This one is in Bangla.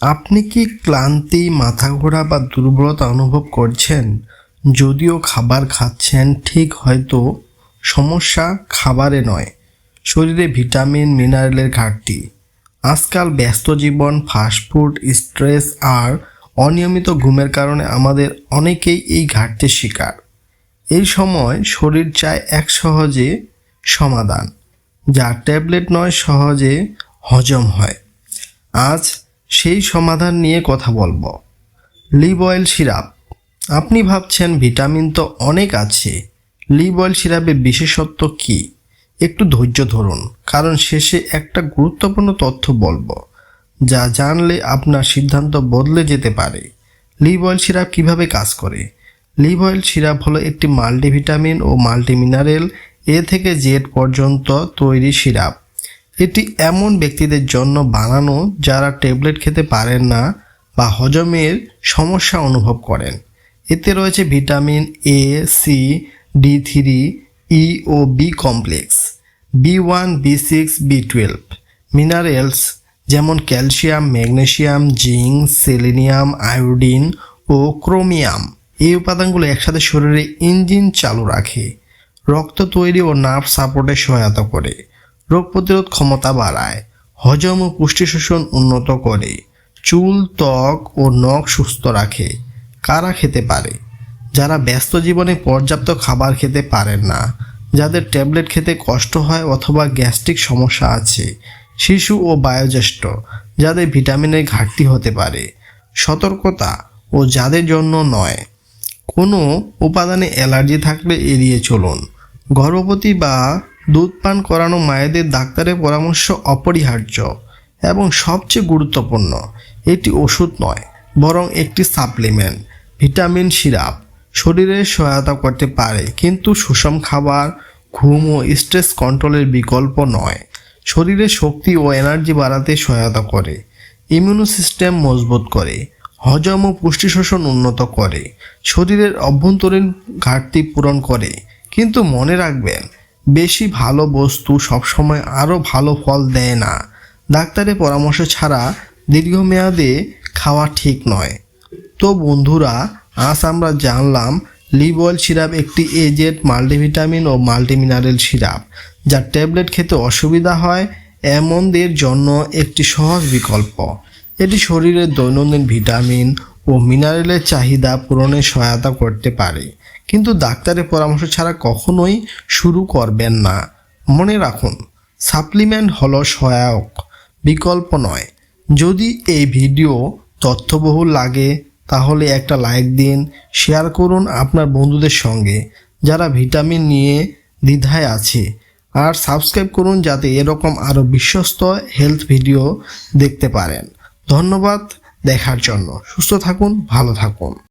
আপনি কি ক্লান্তি, মাথা ঘোরা বা দুর্বলতা অনুভব করছেন? যদিও খাবার খাচ্ছেন, ঠিক হয়তো। সমস্যা খাবারে নয়। শরীরে ভিটামিন, মিনারেলের ঘাটতি। আজকাল ব্যস্ত জীবন ফাস্টফুড স্ট্রেস আর অনিয়মিত ঘুমের কারণে আমাদের অনেকেই এই ঘাটতির শিকার। এই সময় শরীর চায় এক সহজে সমাধান যা ট্যাবলেট নয়, সহজে হজম হয়। আজ সেই সমাধান নিয়ে কথা বলব। Liv oil syrup. আপনি ভাবছেন ভিটামিন তো অনেক আছে। লিভ অয়েল সিরাপের বিশেষত্ব কি? একটু ধৈর্য ধরুন। কারণ শেষে একটা গুরুত্বপূর্ণ তথ্য বলব। যা জানলে আপনার সিদ্ধান্ত বদলে যেতে পারে। লিভ অয়েল সিরাপ কীভাবে কাজ করে? লিভ অয়েল সিরাপ হলো একটি মাল্টিভিটামিন ও মাল্টিমিনারেল, এ থেকে জেড পর্যন্ত তৈরি সিরাপ। এটি এমন ব্যক্তিদের জন্য বানানো যারা ট্যাবলেট খেতে পারেন না বা হজমের সমস্যা অনুভব করেন। এতে রয়েছে vitamin A C D three E O B complex B one B six B twelve, minerals যেমন calcium magnesium zinc, selenium, iodine ও ক্রোমিয়াম। এই উপাদানগুলো একসাথে শরীরে ইঞ্জিন চালু রাখে, রক্ত তৈরি ও নার্ভ সাপোর্টে সহায়তা করে। রোগ প্রতিরোধ ক্ষমতা বাড়ায়। হজম ও পুষ্টি শোষণ উন্নত করে। চুল, ত্বক ও নখ সুস্থ রাখে। কারা খেতে পারে? যারা ব্যস্ত জীবনে পর্যাপ্ত খাবার খেতে পারেন না, যাদের ট্যাবলেট খেতে কষ্ট হয় অথবা গ্যাস্ট্রিক সমস্যা আছে, শিশু ও বায়োজ্যেষ্ঠ, যাদের ভিটামিনের ঘাটতি হতে পারে। সতর্কতা ও যাদের জন্য নয়। কোনো উপাদানে অ্যালার্জি থাকলে এড়িয়ে চলুন। গর্ভবতী বা দুধ পান করানো মায়েদের ডাক্তারের পরামর্শ অপরিহার্য এবং সবচেয়ে গুরুত্বপূর্ণ, এটি ওষুধ নয়, বরং একটি সাপ্লিমেন্ট ভিটামিন সিরাপ। শরীরে সহায়তা করতে পারে, কিন্তু সুষম খাবার, ঘুম ও স্ট্রেস কন্ট্রোলের বিকল্প নয়। শরীরে শক্তি ও এনার্জি বাড়াতে সহায়তা করে ইমিউনো সিস্টেম মজবুত করে, হজম ও পুষ্টি শোষণ উন্নত করে, শরীরের অভ্যন্তরীণ ঘাটতি পূরণ করে। কিন্তু মনে রাখবেন বেশি ভালো বস্তু সবসময় আরও ভালো ফল দেয় না। ডাক্তারের পরামর্শ ছাড়া দীর্ঘমেয়াদে খাওয়া ঠিক নয়। তো বন্ধুরা, আজ আমরা জানলাম লিভ অয়েল সিরাপ একটি এজেড মাল্টিভিটামিন ও মাল্টিমিনারেল সিরাপ, যা ট্যাবলেট খেতে অসুবিধা হয় এমনদের জন্য একটি সহজ বিকল্প। এটি শরীরের দৈনন্দিন ভিটামিন ও মিনারেলের চাহিদা পূরণে সহায়তা করতে পারে। কিন্তু ডাক্তারের পরামর্শ ছাড়া কখনোই শুরু করবেন না। মনে রাখুন, সাপ্লিমেন্ট হলো সহায়ক, বিকল্প নয়। যদি এই ভিডিও তথ্যবহুল লাগে, তাহলে একটা লাইক দিন, শেয়ার করুন আপনার বন্ধুদের সঙ্গে, যারা ভিটামিন নিয়ে দ্বিধায় আছে। আর সাবস্ক্রাইব করুন যাতে এরকম আরও বিশ্বস্ত হেলথ ভিডিও দেখতে পারেন। ধন্যবাদ দেখার জন্য। সুস্থ থাকুন ভালো থাকুন।